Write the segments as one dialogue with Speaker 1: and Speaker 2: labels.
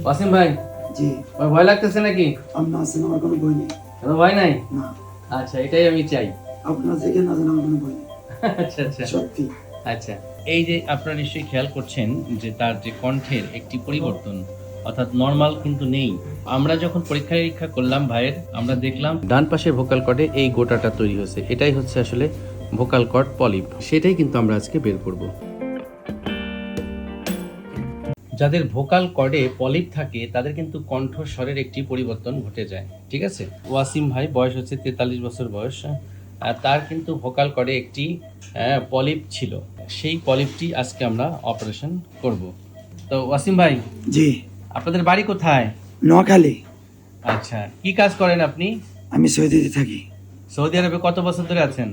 Speaker 1: ওয়াসিম ভাই?
Speaker 2: জি।
Speaker 1: আমার ভয় লাগতেছে নাকি?
Speaker 2: আপনার আছেন আমার কোনো বই নেই।
Speaker 1: কোনো ভয় নাই?
Speaker 2: না।
Speaker 1: আচ্ছা এটাই আমি চাই।
Speaker 2: আপনার যেখানে আছেন আমার কোনো নেই।
Speaker 1: আচ্ছা আচ্ছা।
Speaker 2: সত্যি।
Speaker 1: আচ্ছা এই যে আপনারা নিশ্চয়ই খেয়াল করছেন যে তার যে কণ্ঠের একটি পরিবর্তন অর্থাৎ নর্মাল কিন্তু নেই। আমরা যখন পরীক্ষা নিরীক্ষা করলাম ভাইয়ের আমরা দেখলাম ডান পাশে ভোকাল কর্ডে এই গোটাটা তৈরি হয়েছে। এটাই হচ্ছে আসলে ভোকাল কর্ড পলিপ সেটাই কিন্তু আমরা আজকে বের করব। যাদের ভোকাল কর্ডে পলিপ থাকে তাদের কিন্তু কণ্ঠস্বরের একটি পরিবর্তন ঘটে যায়। ঠিক আছে? ওয়াসিম ভাই বয়স হচ্ছে তেতাল্লিশ বছর বয়স। আর তার কিন্তু ভোকাল কর্ডে একটি পলিপ ছিল। সেই পলিপটি আজকে আমরা অপারেশন করব। তো ওয়াসিম ভাই
Speaker 2: জি।
Speaker 1: আপনাদের বাড়ি কোথায়?
Speaker 2: নোয়াখালী।
Speaker 1: আচ্ছা কি কাজ করেন আপনি?
Speaker 2: আমি সৌদিতে থাকি।
Speaker 1: সৌদি আরবে কত বছর ধরে আছেন?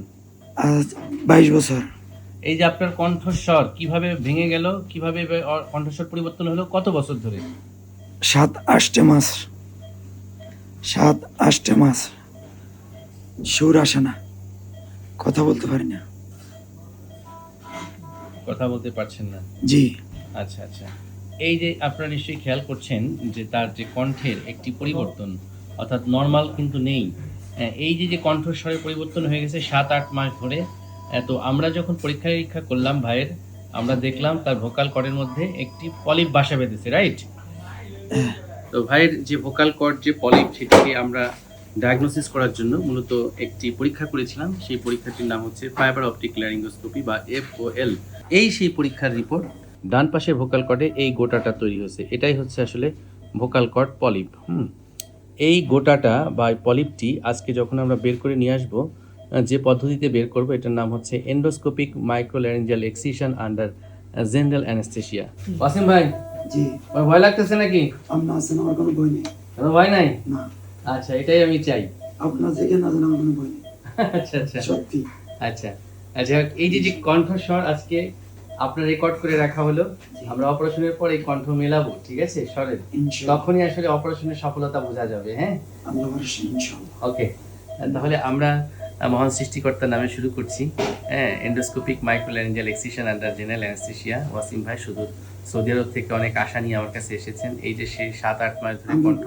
Speaker 2: বাইশ বছর।
Speaker 1: এই যে আপনার কণ্ঠস্বর কীভাবে ভেঙে গেল কীভাবে কণ্ঠস্বর পরিবর্তন হলো কত বছর ধরে?
Speaker 2: সাত আষ্টে মাস। সাত আষ্টে মাস। সুর আসে না। কথা বলতে পারি না।
Speaker 1: কথা বলতে পারছেন না।
Speaker 2: জি।
Speaker 1: আচ্ছা আচ্ছা। এই যে আপনারা নিশ্চয়ই খেয়াল করছেন যে তার যে কণ্ঠের একটি পরিবর্তন অর্থাৎ নর্মাল কিন্তু নেই এই যে যে কণ্ঠস্বরের পরিবর্তন হয়ে গেছে সাত আট মাস ধরে তো আমরা যখন পরীক্ষা নিরীক্ষা করলাম ভাইয়ের, আমরা দেখলাম তার ভোকাল কর্ডের মধ্যে একটি পলিপ বাসা বেঁধেছে রাইট তো ভাইয়ের যে ভোকাল কর্ড যে পলিপ সেটাকে আমরা ডায়াগনোসিস করার জন্য মূলত একটি পরীক্ষা করেছিলাম। সেই পরীক্ষাটির নাম হচ্ছে ফাইবার অপটিক ল্যারিঙ্গোস্কোপি বা এফওএল এই সেই পরীক্ষার রিপোর্ট ডান পাশে ভোকাল কর্ডে এই গোটাটা তৈরি হয়েছে। এটাই হচ্ছে আসলে ভোকাল কর্ড পলিপ হুম? এই গোটাটা বা পলিপটি আজকে যখন আমরা বের করে নিয়ে আসব যে পদ্ধতিতে বের করব এটার নাম হচ্ছে endoscopic microlaryngeal excision under general anaesthesia Wasim ভাই?
Speaker 2: জি।
Speaker 1: ভয় লাগতেছে নাকি?
Speaker 2: আপনার আছেন আমার কোনো বই নেই।
Speaker 1: কোনো ভয় নাই?
Speaker 2: না।
Speaker 1: আচ্ছা এটাই আমি চাই।
Speaker 2: আপনার যেখানে আছেন আমার কোনো বই নেই।
Speaker 1: আচ্ছা আচ্ছা।
Speaker 2: সত্যি।
Speaker 1: আচ্ছা। আচ্ছা এই যে যে কণ্ঠস্বর আজকে আপনার রেকর্ড করে রাখা হলো আমরা অপারেশনের পর এই কণ্ঠ মেলাবো ঠিক আছে স্বরের তখনই আসলে অপারেশনের সফলতা বোঝা যাবে হ্যাঁ? ওকে তাহলে আমরা মহান সৃষ্টিকর্তার নামে শুরু করছি। হ্যাঁ endoscopic microlaryngeal excision under general anaesthesia Wasim ভাই শুধু সৌদি আরব থেকে অনেক আশা নিয়ে আমার কাছে এসেছেন। এই যে সেই সাত আট মাস ধরে কণ্ঠ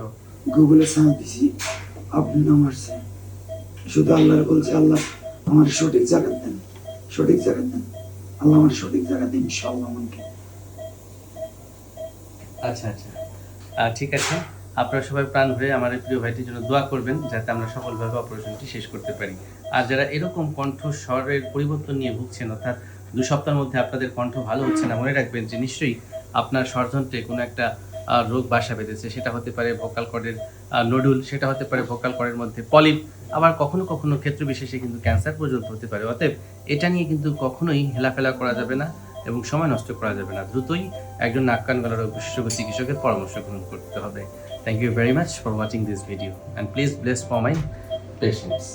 Speaker 2: গুগলে সার্চ দিছি আপনি নাম আসছে। শুধু আল্লাহ বলছে আল্লাহ আমার সঠিক জায়গা দেন। সঠিক জায়গা দেন। আল্লাহ আমার সঠিক জায়গা দিন ইনশাল্লাহ আমাকে।
Speaker 1: আচ্ছা আচ্ছা। ঠিক আছে। আপনারা সবাই প্রাণ ভরে আমার প্রিয় ভাইটির জন্য দোয়া করবেন যাতে আমরা সফলভাবে অপারেশনটি শেষ করতে পারি। আর যারা এরকম কণ্ঠ স্বরের পরিবর্তন নিয়ে ভুগছেন, অর্থাৎ দু সপ্তাহের মধ্যে আপনাদের কণ্ঠ ভালো হচ্ছে না, মনে রাখবেন যে নিশ্চয়ই আপনার স্বরযন্ত্রে কোনো একটা রোগ বাসা বেঁধেছে। সেটা হতে পারে ভোকাল কর্ডের নডুল সেটা হতে পারে ভোকাল কর্ডের মধ্যে পলিপ আবার কখনো কখনো ক্ষেত্র বিশেষে কিন্তু ক্যান্সার পর্যন্ত হতে পারে। অতএব এটা নিয়ে কিন্তু কখনোই হেলাফেলা করা যাবে না। এবং সময় নষ্ট করা যাবে না। দ্রুতই একজন নাক কান গলার বিশেষজ্ঞ চিকিৎসকের পরামর্শ গ্রহণ করতে হবে। Thank you very much for watching this video and please bless for my patients